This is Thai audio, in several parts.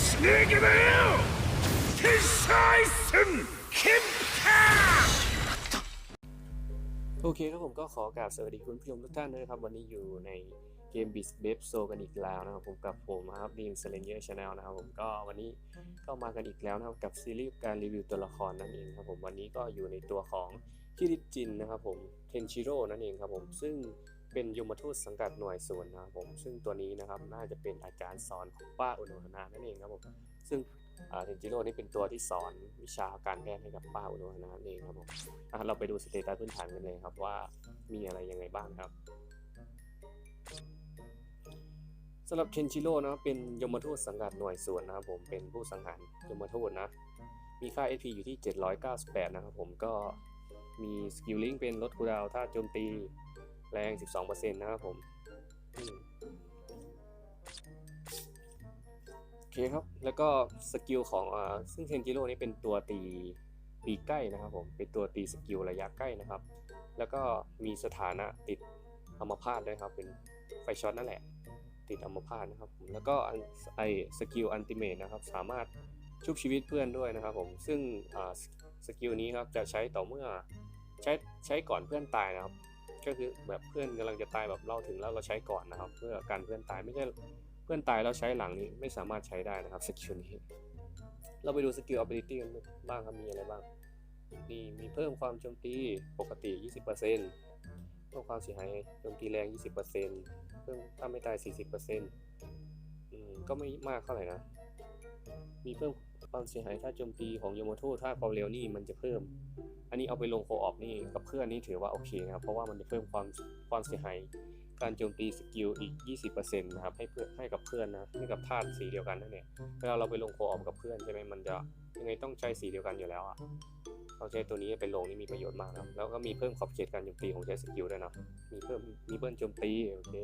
สเนกเบลทิชไซ게나นคิม김า!โอเคครับผมก็ขอกราบสวัสดีคุณผู้ชมทุกท่านด้วยนะครับ วันนี้อยู่ในเกมบิสเบฟโซกันอีกแล้วนะครับผมกับผมนะครับดีมเซเลนเยอร์ชาแนลนะครับผมก็วันนี้ก็มากันอีกแล้วนะครับกับซีรีส์การรีวิวตัวละครนั่นเองครับผมวันนี้ก็อยู่ในตัวของคิริจินนะครับผมเทนชิโร่นั่นเองครับผมซึ่ง เป็นยมทูตสังกัดหน่วยส่วนนะครับผมซึ่งตัวนี้นะครับน่าจะเป็นอาจารย์สอนของป้าอุโนฮนานั่นเองครับผมซึ่งเทนจิโร่นี่เป็นตัวที่สอนวิชาการแพทย์ให้กับป้าอุโนฮนานั่นเองครับผมเราไปดูสเตตัสพื้นฐานกันเลยครับว่ามีอะไรยังไงบ้างครับสำหรับเคนชิโร่นะครับเป็นยมทูตสังกัดหน่วยส่วนนะครับผมเป็นผู้สังหารยมทูตนะ มีค่า SP อยู่ที่ 798 นะครับผมก็มีสกิลลิงเป็นลดคูลดาวถ้าโจมตี แรง 12%นะครับผมโอเคครับ แล้วก็สกิลของอ่าซึ่งเทนจิโร่นี่เป็นตัวตีตีใกล้นะครับผม เป็นตัวตีสกิลระยะใกล้นะครับ แล้วก็มีสถานะติดอัมพาตด้วยครับ เป็นไฟช็อตนั่นแหละ ติดอัมพาตนะครับผมแล้วก็ไอสกิลอันติเมตนะครับ สามารถชุบชีวิตเพื่อนด้วยนะครับผม ซึ่งอ่าสกิลนี้ครับจะใช้ต่อเมื่อใช้ใช้ก่อนเพื่อนตายนะครับ ก็คือแบบเพื่อนกำลังจะตายแบบเราถึงแล้วเราใช้ก่อนนะครับ เพื่อการเพื่อนตายไม่ใช่เพื่อนตายแล้วใช้หลังนี้ไม่สามารถใช้ได้นะครับสกิลนี้ เราไปดูสกิล ability กันบ้างครับมีอะไรบ้างนี่มีเพิ่มความโจมตีปกติ 20%เพิ่มความเสียหายโจมตีแรง 20%เพิ่มถ้าไม่ตาย 40%อืมก็ไม่มากเท่าไหร่นะ มีเพิ่ม ความเสียหายถ้าโจมตีของโยโมโทถ้าความเร็วนี่มันจะเพิ่ม อันนี้เอาไปลงโคออฟนี่กับเพื่อนนี่ถือว่าโอเคนะครับเพราะว่ามันจะเพิ่มความความเสียหายการโจมตีสกิลอีก 20%นะครับให้เพื่อให้กับเพื่อนนะให้กับธาตุสีเดียวกันนั่นเองเวลาเราไปลงโคออฟกับเพื่อนใช่ไหมมันจะยังไงต้องใช้สีเดียวกันอยู่แล้วอะเราใช้ตัวนี้ไปลงนี่มีประโยชน์มากนะแล้วก็มีเพิ่มขอบเขตการโจมตีของใช้สกิลด้วยนะมีเพิ่มมีเบิ้ลโจมตีโอเค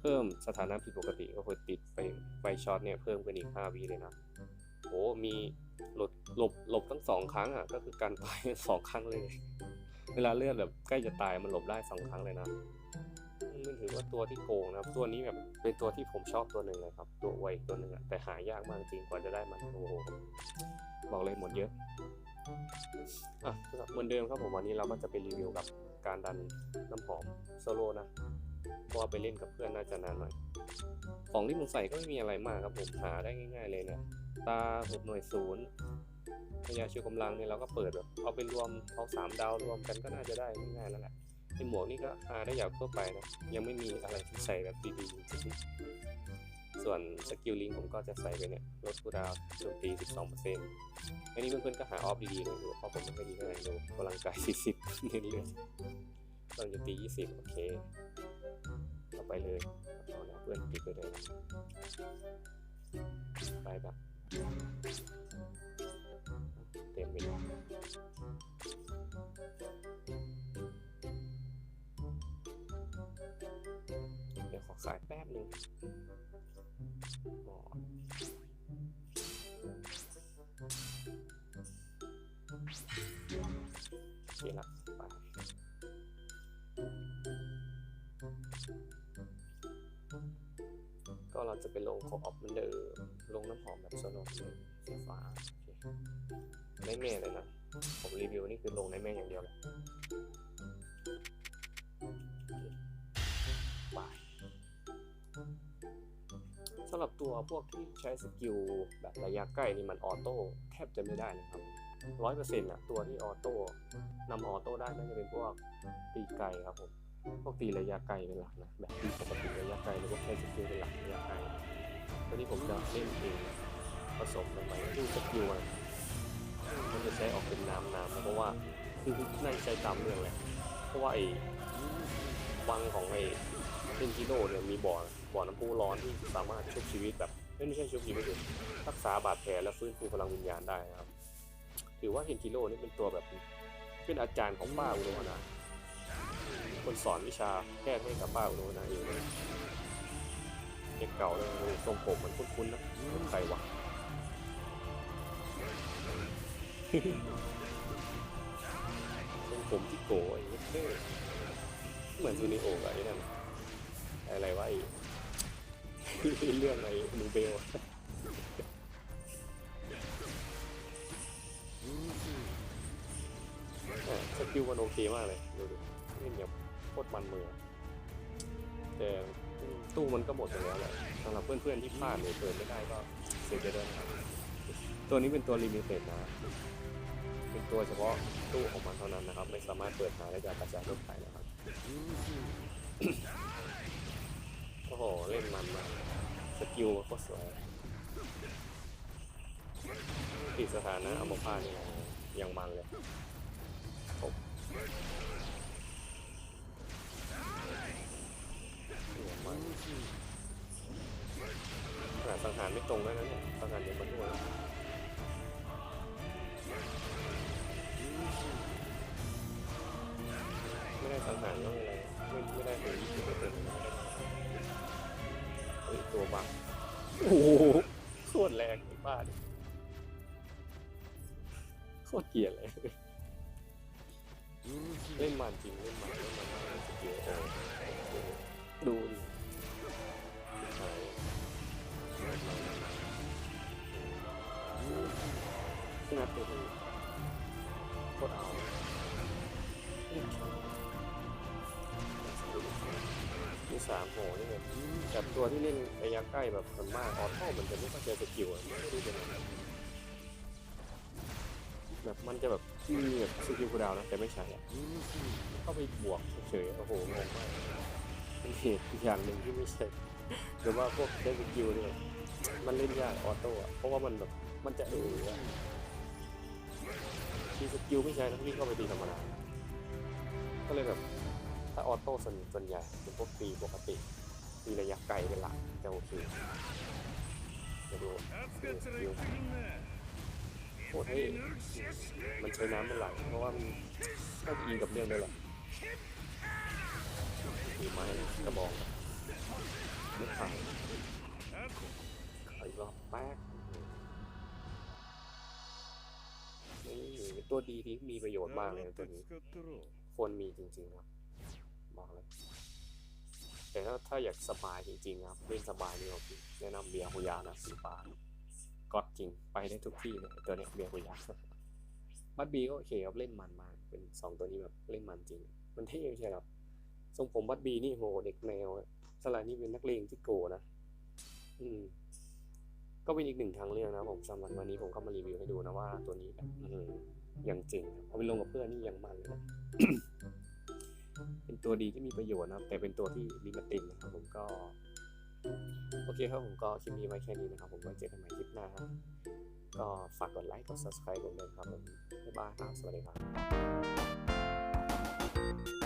เพิ่มสถานะผิดปกติก็คือติดไฟไฟช็อตเนี่ยเพิ่มขึ้นอีก5วิเลยนะ โอ้มีหลบหลบหลบทั้งสองครั้งอะก็คือการตายสองครั้งเลย เวลาเลือดแบบใกล้จะตายมันหลบได้สองครั้งเลยนะอืมมันถือว่าตัวที่โกงนะครับ ตัวนี้แบบเป็นตัวที่ผมชอบตัวหนึ่งเลยครับ ตัวไวตัวหนึ่งอะแต่หายากมากจริงกว่าจะได้มันโอ้โหบอกเลยหมดเยอะอะเหมือนเดิมครับผมวันนี้เราก็จะไปรีวิวกับการดันน้ำหอมโซโล่นะ เพราะว่าไปเล่นกับเพื่อนน่าจะนานหน่อยของที่ผมใส่ก็ไม่มีอะไรมากครับผมหาได้ง่าย ๆ เลยเนะตาหกหน่วยศูนย์พยาชิวกำลังเนี่ยเราก็เปิดแบบเอาไปรวมเอาสามดาวรวมกันก็น่าจะได้ง่ายๆแล้วแหละไอหมวกนี่ก็หาได้อย่างทั่วไปนะยังไม่มีอะไรที่ใส่แบบดีๆส่วนสกิลลิงผมก็จะใส่ไปเนี่ยลดคูดาวโจมตี 12%อันนี้เพื่อนๆก็หาออฟดีๆเลยดูเพราะผมไม่ค่อยดีเท่าไหร่ดูพลังกาย 40 เน้นเลือดพลังโจมตี 20 โอเค เอาไปเลยเอาแล้วเพื่อนปิดไปเลยไปแบบเต็มไปเลยเดี๋ยวขอขายแป๊บหนึ่งหมอโอเคละ ไปก็เราจะไปลงของออฟเหมือนเดิมลงน้ำหอมแบบโซโลเลยสีฟ้าโอเคไม่แม่เลยนะ ผมรีวิวนี่คือลงในแม่อย่างเดียวเลยบายสำหรับตัวพวกที่ใช้สกิลแบบระยะใกล้นี่มันออโต้แทบจะไม่ได้นะครับร้อยเปอร์เซ็นต์อะตัวที่ออโต้นำออโต้ได้น่าจะเป็นพวกตีไกลครับผม พวกตีระยะไกลเป็นหลักนะแบบตีปกติระยะไกลหรือว่าใช้สกิลเป็นหลักระยะไกลตัวนี้ผมจะเล่นเองผสมกันไปดูสกิลมันจะใช้ออกเป็นน้ำน้ำเพราะว่าคือน่าจะใช้ตามเรื่องแหละเพราะว่าไอ้วังของไอ้เล่นจิโร่เนี่ยมีบ่อบ่อน้ำพุร้อนที่สามารถชุบชีวิตแบบไม่ใช่ชุบชีวิตเลยรักษาบาดแผลและฟื้นฟูพลังวิญญาณได้นะครับถือว่าเฮนจิโร่นี่เป็นตัวแบบเป็นอาจารย์ของป้าอุโรนะ คนสอนวิชาแค่ย์ให้กับป้าอุโนนเองเลยเด็กเก่าเลยทรงผมมันคุ้นๆนะเป็นใครวะทรงผมที่โกยเหมือนซูนิโออะไรนั่นอะไรวะไอ้เรื่องอะไรนูเบลสกิลมันโอเคมากเลยดูดู เล่นแบบโคตรมันมือ แต่ตู้มันก็หมดไปแล้วแหละสำหรับเพื่อนๆที่พลาดหรือเปิดไม่ได้ก็เสียใจด้วยนะครับตัวนี้เป็นตัวลิมิเต็ดนะ เป็นตัวเฉพาะตู้ของมันเท่านั้นนะครับ ไม่สามารถเปิดหาได้จากกระจายทั่วไปนะครับโอ้โหเล่นมันมากสกิลมันโคตรสวยติดสถานะอัมพาตนี่ยังมันเลยผมยังมันขนาดสังหาร ไม่ตรงแล้วนะเนี่ยสังหารยังมันด้วยไม่ได้สังหารก็ไม่อะไรไม่ไม่ได้ถึงยี่สิบเปอร์เซ็นต์เฮ้ยตัวบังโอ้โหโคตรแรงไอ้บ้าดิโคตรเกลียดเลยเล่นมันจริงเล่นมันเล่นมันมากสกิลโอ้โหดูดิ งัดไปดูโคตรเอาที่สามโหนี่เลยแบบตัวที่เล่นระยะใกล้แบบส่วนมากออโต้มันจะไม่ค่อยเจอสกิลอะไม่รู้เป็นอะไรแบบมันจะแบบมีแบบสกิลคูดาวน์นะแต่ไม่ใช่อะเข้าไปบวกเฉยๆโอ้โหงงมากเป็นเหตุอีกอย่างหนึ่งที่ไม่ใช่หรือว่าพวกเล่นสกิลเนี่ยมันเล่นยากออโต้อะเพราะว่ามันแบบมันจะเออ มีสกิลไม่ใช่แล้ววิ่งเข้าไปตีธรรมดาก็เลยแบบถ้าออโต้ส่วนส่วนใหญ่เป็นพวกตีปกติตีระยะไกลเป็นหลักจะโอเคจะดูสกิลโหดให้มันใช้น้ำเป็นหลักเพราะว่ามันก็อิงกับเรื่องด้วยแหละถือไม้กระบอกไม่ขาดอีกรอบแป๊ก นี่ตัวดีที่มีประโยชน์มากเลยตัวนี้ควรมีจริงๆครับบอกเลยแต่ถ้าถ้าอยากสบายจริงๆครับเล่นสบายดีกว่าพี่แนะนำเบียร์ฮุยานะสีฟ้าก็จริงไปได้ทุกที่เลยตัวนี้เบียร์ฮุยาบัตบีก็โอเคครับเล่นมันมากเป็นสองตัวนี้แบบเล่นมันจริง มันเท่ใช่ครับทรงผมบัตบีนี่โหเด็กแมวสลายนี่เป็นนักเลงที่โกนะ อืม ก็เป็นอีกหนึ่งทางเลือกนะผมสำหรับวันนี้ผมก็มารีวิวให้ดูนะว่าตัวนี้แบบอืมยังจริงครับเอาไปลงกับเพื่อนนี่ยังมันเลยนะเป็นตัวดีที่มีประโยชน์นะครับ แต่เป็นตัวที่ลิมิตติดนะครับผมก็โอเคครับผมก็คลิปนี้ไว้แค่นี้นะครับ ผมไว้เจอกันใหม่คลิปหน้าครับก็ฝากกดไลค์กด subscribe ผมด้วยครับผมบ๊ายบายครับสวัสดีครับ